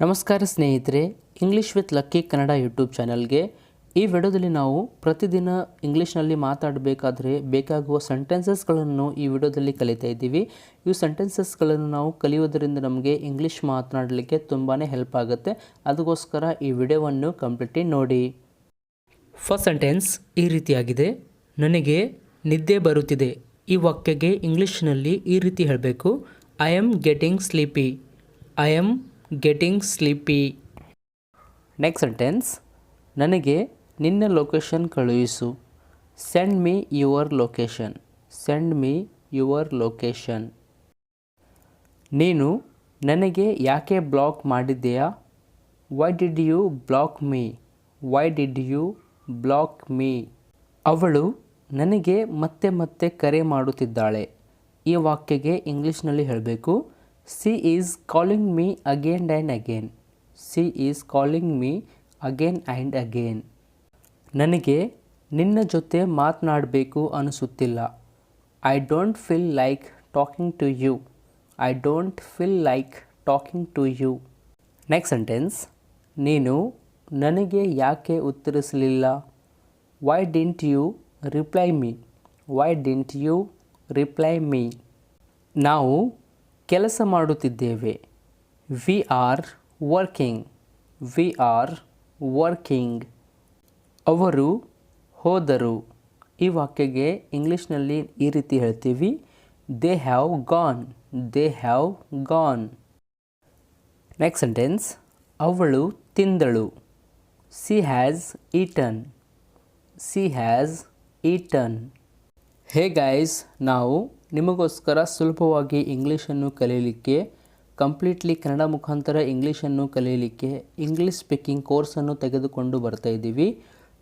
ನಮಸ್ಕಾರ ಸ್ನೇಹಿತರೆ English with Lucky Kannada YouTube ಚಾನಲ್ಗೆ ಈ ವಿಡಿಯೋದಲ್ಲಿ ನಾವು ಪ್ರತಿದಿನ ಇಂಗ್ಲೀಷ್ನಲ್ಲಿ ಮಾತಾಡಬೇಕಾದ್ರೆ ಬೇಕಾಗುವ ಸೆಂಟೆನ್ಸಸ್ಗಳನ್ನು ಈ ವಿಡಿಯೋದಲ್ಲಿ ಕಲಿತಾ ಇದ್ದೀವಿ. ಈ ಸೆಂಟೆನ್ಸಸ್ಗಳನ್ನು ನಾವು ಕಲಿಯೋದರಿಂದ ನಮಗೆ ಇಂಗ್ಲೀಷ್ ಮಾತನಾಡಲಿಕ್ಕೆ ತುಂಬಾ ಹೆಲ್ಪ್ ಆಗುತ್ತೆ. ಅದಕ್ಕೋಸ್ಕರ ಈ ವಿಡಿಯೋವನ್ನು ಕಂಪ್ಲೀಟ್ಲಿ ನೋಡಿ. ಫಸ್ಟ್ ಸೆಂಟೆನ್ಸ್ ಈ ರೀತಿಯಾಗಿದೆ. ನನಗೆ ನಿದ್ದೆ ಬರುತ್ತಿದೆ. ಈ ವಾಕ್ಯಗೆ ಇಂಗ್ಲೀಷ್ನಲ್ಲಿ ಈ ರೀತಿ ಹೇಳಬೇಕು. I am getting sleepy I am getting sleepy next sentence ನನಗೆ ನಿನ್ನ ಲೊಕೇಶನ್ ಕಳುಹಿಸು. Send me your location send me your location ನೀನು ನನಗೆ ಯಾಕೆ ಬ್ಲಾಕ್ ಮಾಡಿದ್ದೀಯಾ? Why did you block me why did you block me ಅವಳು ನನಗೆ ಮತ್ತೆ ಮತ್ತೆ ಕರೆ ಮಾಡುತ್ತಿದ್ದಾಳೆ. ಈ ವಾಕ್ಯಗೆ ಇಂಗ್ಲೀಷ್ನಲ್ಲಿ ಹೇಳಬೇಕು. She is calling me again and again she is calling me again and again ನನಗೆ ನಿನ್ನ ಜೊತೆ ಮಾತನಾಡಬೇಕು ಅನಿಸುತ್ತಿಲ್ಲ. I don't feel like talking to you I don't feel like talking to you next sentence ನೀನು ನನಗೆ ಯಾಕೆ ಉತ್ತರಿಸಲಿಲ್ಲ? Why didn't you reply me why didn't you reply me ನಾವು ಕೆಲಸ ಮಾಡುತ್ತಿದ್ದೇವೆ. We are working we are working ಅವರು ಹೋದರು. ಈ ವಾಕ್ಯಗೆ ಇಂಗ್ಲೀಷ್ನಲ್ಲಿ ಈ ರೀತಿ ಹೇಳ್ತೀವಿ. They have gone they have gone next sentence ಅವಳು ತಿಂದಳು. She has eaten she has eaten hey guys ನಾವು ನಿಮಗೋಸ್ಕರ ಸುಲಭವಾಗಿ ಇಂಗ್ಲೀಷನ್ನು ಕಲಿಯಲಿಕ್ಕೆ, ಕಂಪ್ಲೀಟ್ಲಿ ಕನ್ನಡ ಮುಖಾಂತರ ಇಂಗ್ಲೀಷನ್ನು ಕಲಿಯಲಿಕ್ಕೆ ಇಂಗ್ಲೀಷ್ ಸ್ಪೀಕಿಂಗ್ ಕೋರ್ಸನ್ನು ತೆಗೆದುಕೊಂಡು ಬರ್ತಾ ಇದ್ದೀವಿ.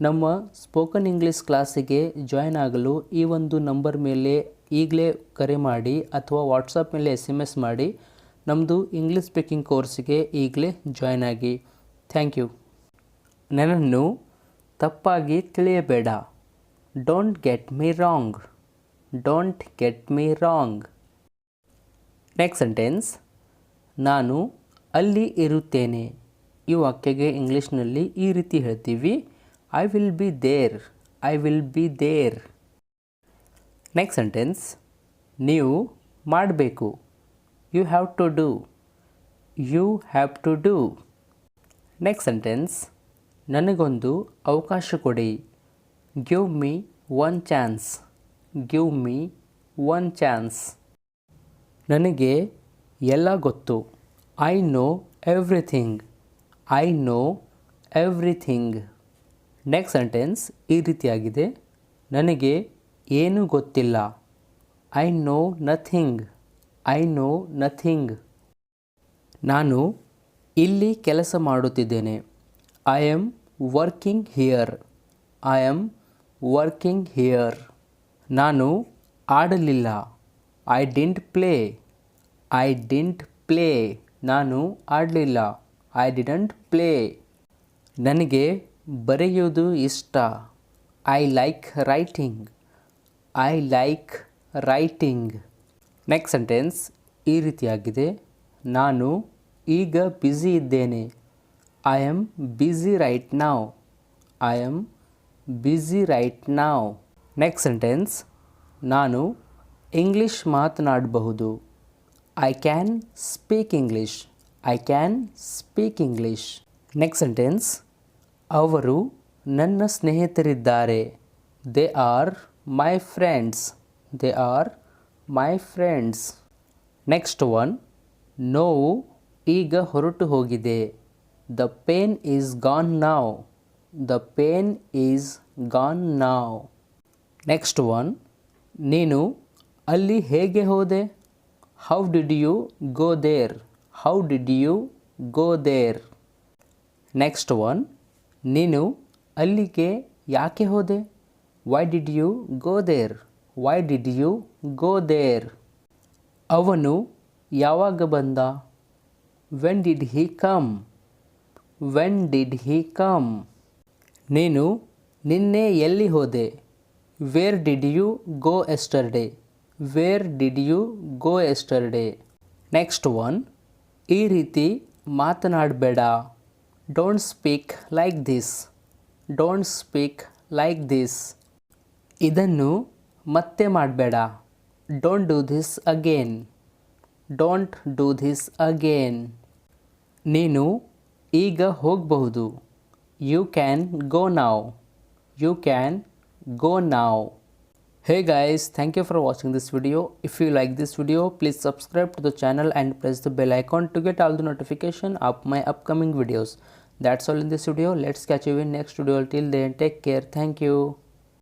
ನಮ್ಮ ಸ್ಪೋಕನ್ ಇಂಗ್ಲೀಷ್ ಕ್ಲಾಸಿಗೆ ಜಾಯ್ನ್ ಆಗಲು ಈ ಒಂದು ನಂಬರ್ ಮೇಲೆ ಈಗಲೇ ಕರೆ ಮಾಡಿ ಅಥವಾ ವಾಟ್ಸಪ್ ಮೇಲೆ ಎಸ್ ಎಂ ಎಸ್ ಮಾಡಿ ನಮ್ಮದು ಇಂಗ್ಲೀಷ್ ಸ್ಪೀಕಿಂಗ್ ಕೋರ್ಸಿಗೆ ಈಗಲೇ ಜಾಯ್ನ್ ಆಗಿ. ಥ್ಯಾಂಕ್ ಯು ನನ್ನನ್ನು ತಪ್ಪಾಗಿ ತಿಳಿಯಬೇಡ. Don't get me wrong don't get me wrong next sentence ನಾನು ಅಲ್ಲಿ ಇರುತ್ತೇನೆ. ಈ ವಾಕ್ಯಗೆ ಇಂಗ್ಲೀಷ್ನಲ್ಲಿ ಈ ರೀತಿ ಹೇಳ್ತೀವಿ. I will be there I will be there next sentence ನೀವು ಮಾಡಬೇಕು. You have to do you have to do next sentence ನನಗೊಂದು ಅವಕಾಶ ಕೊಡಿ. Give me one chance give me one chance ನನಗೆ ಎಲ್ಲ ಗೊತ್ತು. I know everything I know everything next sentence ಈ ರೀತಿಯಾಗಿದೆ. ನನಗೆ ಏನೂ ಗೊತ್ತಿಲ್ಲ. I know nothing I know nothing ನಾನು ಇಲ್ಲಿ ಕೆಲಸ ಮಾಡುತ್ತಿದ್ದೇನೆ. I am working here I am working here ನಾನು ಆಡಲಿಲ್ಲ. I didn't play I didn't play ನಾನು ಆಡಲಿಲ್ಲ. ಐ ಡಿಡಂಟ್ ಪ್ಲೇ ನನಗೆ ಬರೆಯೋದು ಇಷ್ಟ. I like writing I like writing next sentence ಈ ರೀತಿಯಾಗಿದೆ. ನಾನು ಈಗ ಬ್ಯುಸಿ ಇದ್ದೇನೆ. I am busy right now I am busy right now next sentence ನಾನು ಇಂಗ್ಲೀಷ್ ಮಾತನಾಡಬಹುದು. I can speak English I can speak English next sentence ಅವರು ನನ್ನ ಸ್ನೇಹಿತರಿದ್ದಾರೆ. They are my friends they are my friends next one ನೋವು ಈಗ ಹೊರಟು ಹೋಗಿದೆ. The pain is gone now the pain is gone now next one ನೀನು ಅಲ್ಲಿ ಹೇಗೆ ಹೋದೆ? How did you go there how did you go there next one ನೀನು ಅಲ್ಲಿಗೆ ಯಾಕೆ ಹೋದೆ? Why did you go there why did you go there ಅವನು ಯಾವಾಗ ಬಂದ? When did he come when did he come ನೀನು ನಿನ್ನೆ ಎಲ್ಲಿ ಹೋದೆ? Where did you go yesterday where did you go yesterday next one ಈ ರೀತಿ ಮಾತನಾಡಬೇಡ. Don't speak like this don't speak like this ಇದನ್ನು ಮತ್ತೆ ಮಾಡಬೇಡ. Don't do this again don't do this again ನೀನು ಈಗ ಹೋಗಬಹುದು. You can go now you can go now. Hey guys thank you for watching this video. If you like this video please subscribe to the channel and press the bell icon to get all the notification of my upcoming videos. That's all in this video. Let's catch you in next video. Till then take care. Thank you.